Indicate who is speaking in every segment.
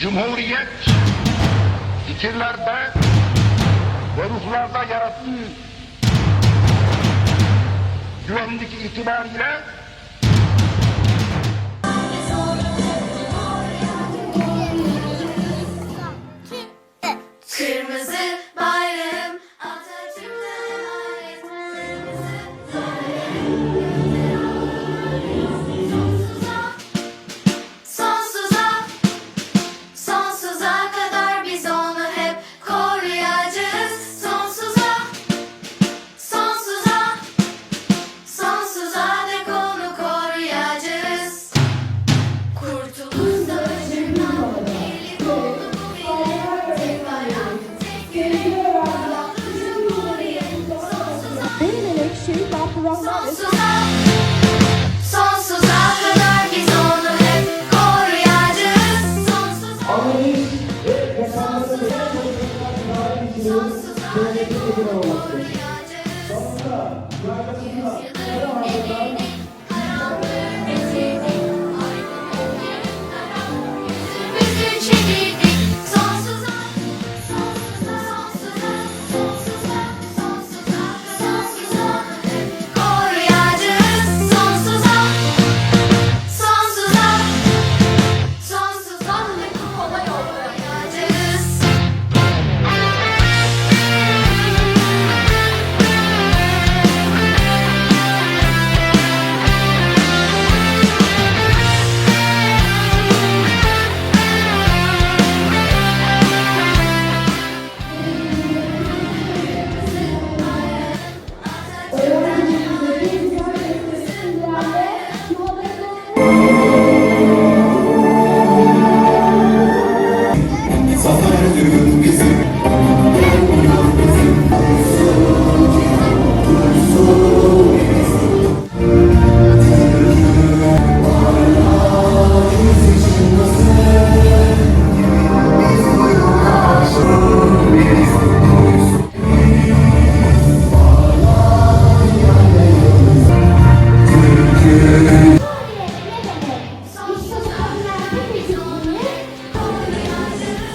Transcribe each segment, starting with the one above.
Speaker 1: Cumhuriyet fikirlerde ve ruhlarda yarattığı güvenlik itibariyle
Speaker 2: Sonsuza kadar biz onu hep koruyacağız.
Speaker 3: Son suza,
Speaker 2: son suza kadar biz onu hep koruyacağız.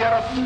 Speaker 1: yarattı.